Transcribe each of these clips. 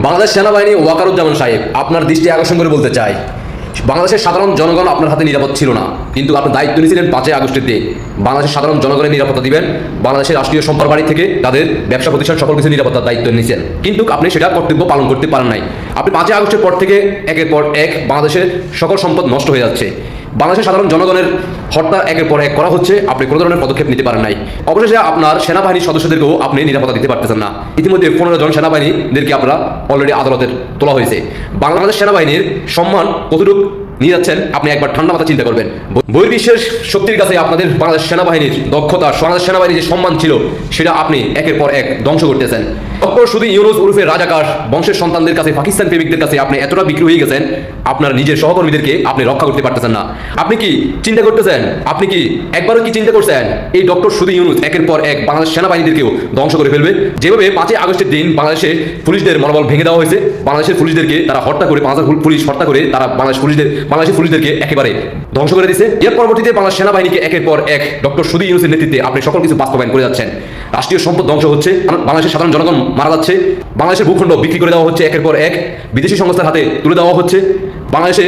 বাংলাদেশ সেনাবাহিনী ওয়াকারুজ্জামান সাহেব, আপনার দৃষ্টি আকর্ষণ করে বলতে চাই। বাংলাদেশের সাধারণ জনগণ আপনার হাতে নিরাপদ ছিল না, কিন্তু আপনি দায়িত্ব নিয়েছিলেন পাঁচই আগস্টের বাংলাদেশের সাধারণ জনগণের নিরাপত্তা দিবেন, বাংলাদেশের রাষ্ট্রীয় সম্পদ বাড়ি থেকে তাদের ব্যবসা প্রতিষ্ঠান সকল কিছু নিরাপত্তার দায়িত্ব নিয়েছেন। কিন্তু আপনি সেটা কর্তব্য পালন করতে পারেন নাই। আপনি পাঁচই আগস্টের পর থেকে একের পর এক বাংলাদেশের সকল সম্পদ নষ্ট হয়ে যাচ্ছে। বাংলাদেশের সাধারণ জনগণের হত্যা একের পর এক করা হচ্ছে। আপনি কোনো ধরনের পদক্ষেপ নিতে পারেন নাই। অবশেষে আপনার সেনাবাহিনীর সদস্যদেরকেও আপনি নিরাপত্তা দিতে পারতেছেন না। ইতিমধ্যে পনেরো জন সেনাবাহিনীদেরকে আপনারা অলরেডি আদালতের তোলা হয়েছে। বাংলাদেশ সেনাবাহিনীর সম্মান কতটুকু নিয়ে যাচ্ছেন, আপনি একবার ঠান্ডা মাথা চিন্তা করবেন। বহির্বিশ্বের শক্তির কাছে আপনাদের বাংলাদেশ সেনাবাহিনীর দক্ষতা, বাংলাদেশ সেনাবাহিনীর যে সম্মান ছিল, সেটা আপনি একের পর এক ধ্বংস করতেছেন। ডক্টর শুধু ইউনুস উরুফে রাজাকার, বংশের সন্তানদের কাছে, পাকিস্তান প্রেমিকদের কাছে আপনি এতটা বিক্রি হয়ে গেছেন, আপনার নিজের সহকর্মীদেরকে আপনি রক্ষা করতে পারতেছেন না। আপনি কি চিন্তা করতেছেন? আপনি কি একবারও কি চিন্তা করছেন? এই ডক্টর শুধু ইউনুস একের পর এক বাংলাদেশ সেনাবাহিনীদেরকেও ধ্বংস করে ফেলবে। যেভাবে পাঁচই আগস্টের দিন বাংলাদেশের পুলিশদের মনোবল ভেঙে দেওয়া হয়েছে, বাংলাদেশের পুলিশদেরকে তারা হত্যা করে বাংলাদেশ পুলিশ হত্যা করে, তারা বাংলাদেশ পুলিশদের বাংলাদেশের পুলিশদেরকে একেবারে ধ্বংস করে দিয়েছে এর পরবর্তীতে বাংলাদেশ সেনাবাহিনীকে একের পর এক ডক্টর সুদী ইউনুসের নেতৃত্বে আপনি সকল কিছু বাস্তবায়ন করে যাচ্ছেন। রাষ্ট্রীয় সম্পদ ধ্বংস হচ্ছে বাংলাদেশের সাধারণ জনগণ মারা যাচ্ছে। বাংলাদেশের ভূখণ্ড বিক্রি করে দেওয়া হচ্ছে একের পর এক। বিদেশি সংস্থার হাতে তুলে দেওয়া হচ্ছে। বাংলাদেশে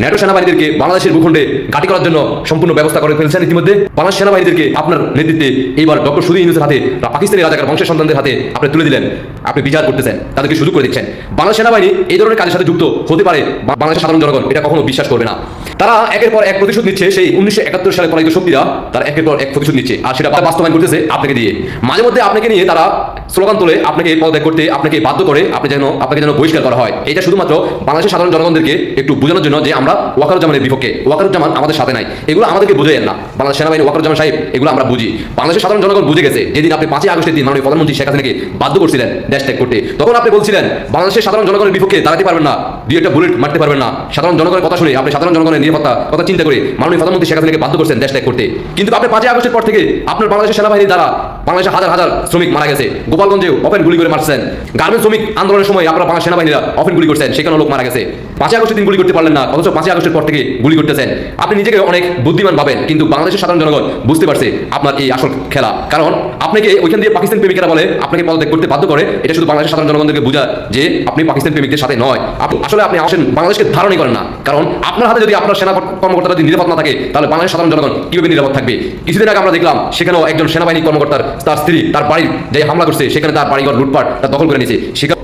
ন্যাটো সেনাবাহিনীদেরকে বাংলাদেশের ভূখণ্ডে ঘাঁটি করার জন্য সম্পূর্ণ ব্যবস্থা করে ফেলছেন ইতিমধ্যে। বাংলাদেশ সেনাবাহিনীদেরকে আপনার নেতৃত্বে এইবার ডক্টর সুদী ইউনুসের হাতে পাকিস্তানি রাজাকার বংশের সন্তানদের হাতে আপনি তুলে দিলেন। আপনি বিচার করতেছেন, তাদেরকে সুযোগ করে দিচ্ছেন। বাংলাদেশ সেনাবাহিনী এই ধরনের কাজের সাথে যুক্ত হতে পারে বাংলাদেশের সাধারণ জনগণ, এটা কখনো বিশ্বাস করবে না। তারা একের পর এক প্রতিশোধ নিচ্ছে সেই উনিশশো একাত্তর সালে পরাজিত শক্তিরা, তারা একের পর এক প্রতিশোধ নিচ্ছে। আর সেটা বাস্তবায়ন করতেছে আপনাকে দিয়ে। মাঝে মধ্যে আপনাকে নিয়ে তারা স্লোগান তোলে আপনাকে পদত্যাগ করতে, আপনাকে বাধ্য করে আপনি যেন, আপনাকে যেন বহিষ্কার করা হয়। এটা শুধুমাত্র বাংলাদেশের সাধারণ জনগণদেরকে একটু বোঝানোর জন্য যে আমরা ওয়াকারুজ্জামানের বিপক্ষে, ওয়াকারুজ্জামান আমাদের সাথে নাই। এগুলো আমাদেরকে বুঝেন না। বাংলাদেশ সেনাবাহিনী, ওয়াকারুজ্জামান সাহেব, এগুলো আমরা বুঝি। বাংলাদেশের সাধারণ জনগণ বুঝে গেছে, যেদিন আপনি পাঁচই আগস্টের দিন মাননীয় প্রধানমন্ত্রী শেখ হাসিনাকে বাধ্য করছিলেন দেশ ত্যাগ করতে, তখন আপনি বলছিলেন, বাংলাদেশের সাধারণ জনগণের বিপক্ষে দাঁড়াতে পারবেন না, দুই একটা বুলেট মারতে পারবেন না। সাধারণ জনগণের কথা শুনে, আপনি সাধারণ জনগণের নিরাপত্তা, কথা চিন্তা করে মাননীয় প্রধানমন্ত্রী শেখ হাসিনাকে বাধ্য করছেন দেশ ত্যাগ করতে। কিন্তু আপনি পাঁচই আগস্টের পর থেকে আপনার বাংলাদেশের সেনাবাহিনীর দ্বারা বাংলাদেশের হাজার হাজার শ্রমিক মারা গেছে। গোপালগঞ্জেও ওপেন গুলি করে মারছেন। গার্মেন্টস শ্রমিক আন্দোলনের সময় আপনারা বাংলা সেনাবাহিনীরা ওপেন গুলি করছেন, সেখানে লোক মারা গেছে। পাঁচই আগস্টের দিন গুলি করতে পারলেন না, অথচ পাঁচই আগস্টের পর থেকে গুলি করতেছেন। আপনি নিজেকে অনেক বুদ্ধিমান ভাবেন, কিন্তু বাংলাদেশের সাধারণ জনগণ বুঝতে পারছে আপনার এই আসল খেলা। কারণ আপনাকে ওইখান দিয়ে পাকিস্তান প্রেমিকেরা বলে, আপনাকে পদত্যাগ করতে বাধ্য করে, এটা শুধু বাংলাদেশের সাধারণ জনগণদেরকে বোঝা যে আপনি পাকিস্তান প্রেমিকদের সাথে নয়। আসলে আপনি আসেন বাংলাদেশকে ধারণই করেন না। কারণ আপনার হাতে যদি আপনার সেনা কর্মকর্তারা যদি নিরাপদ না থাকে, তাহলে বাংলাদেশের সাধারণ জনগণ কীভাবে নিরাপদ থাকবে? কিছুদিন আগে আমরা দেখলাম, সেখানেও একজন সেনাবাহিনী কর্মকর্তার, তার স্ত্রী, তার বাড়ির যে হামলা করছে সেখানে তার বাড়িঘর, লুটপাট তার দখল করে নিয়েছে।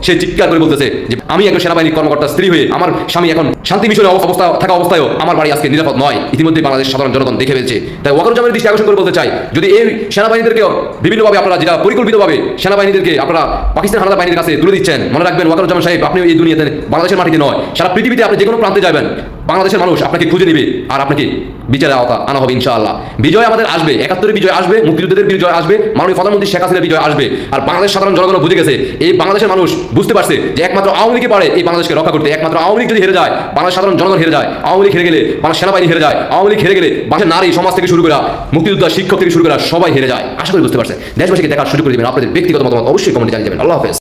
সে চিৎকার করে বলতেছে যে, আমি একজন সেনাবাহিনী কর্মকর্তার স্ত্রী হয়ে আমার স্বামী এখন শান্তি মিশনের অবস্থা থাকা অবস্থায়ও আমার বাড়ি আজকে নিরাপদ নয়। ইতিমধ্যে বাংলাদেশ সাধারণ জনগণ দেখে ফেলছে। তাই ওয়াকরুজ্জামানের দৃষ্টি আকর্ষণ করে বলতে চাই, যদি এই সেনাবাহিনীদেরকে বিভিন্নভাবে আপনারা যেটা পরিকল্পিতভাবে সেনাবাহিনীদেরকে আপনারা পাকিস্তান হানাদার বাহিনীর কাছে তুলে দিচ্ছেন, মনে রাখবেন ওয়াকরুজ্জামান সাহেব, আপনি এই দুনিয়াতে বাংলাদেশের মাটিতে নয়, সারা পৃথিবীতে আপনি যে কোনো প্রান্তে যাবেন, বাংলাদেশের মানুষ আপনাকে খুঁজে নেবে আর আপনাকে বিচারে আওতা আনা হবে ইনশাআল্লাহ। বিজয় আমাদের আসবে, একাত্তরের বিজয় আসবে, মুক্তিযুদ্ধের বিজয় আসবে, মাননীয় প্রধানমন্ত্রী শেখ হাসিনার বিজয় আসবে, আর বাংলাদেশ সাধারণ জনগণ বুঝে গেছে, এই বাংলাদেশের মানুষ বুঝতে পারছে যে একমাত্র আওয়ামী লীগই পারে এই বাংলাদেশকে রক্ষা করতে। একমাত্র আওয়ামী লীগ যদি হেরে যায়, বাংলাদেশ সাধারণ জনগণ হেরে যায়, আওয়ামী লীগ হেরে গেলে বাংলাদেশ সেনাবাহিনী হেরে যায়, আওয়ামী লীগ হেরে গেলে বাংলাদেশের নারী সমাজ থেকে শুরু করা মুক্তিযোদ্ধা, শিক্ষক থেকে শুরু করা সবাই হেরে যায়। আশা করি বুঝতে পারছে দেশবাসীকে দেখার সুযোগ করে দেবেন। আপনাদের ব্যক্তিগত মতামত অবশ্যই কমেন্টে জানিয়ে দেবেন। আল্লাহ হাফেজ।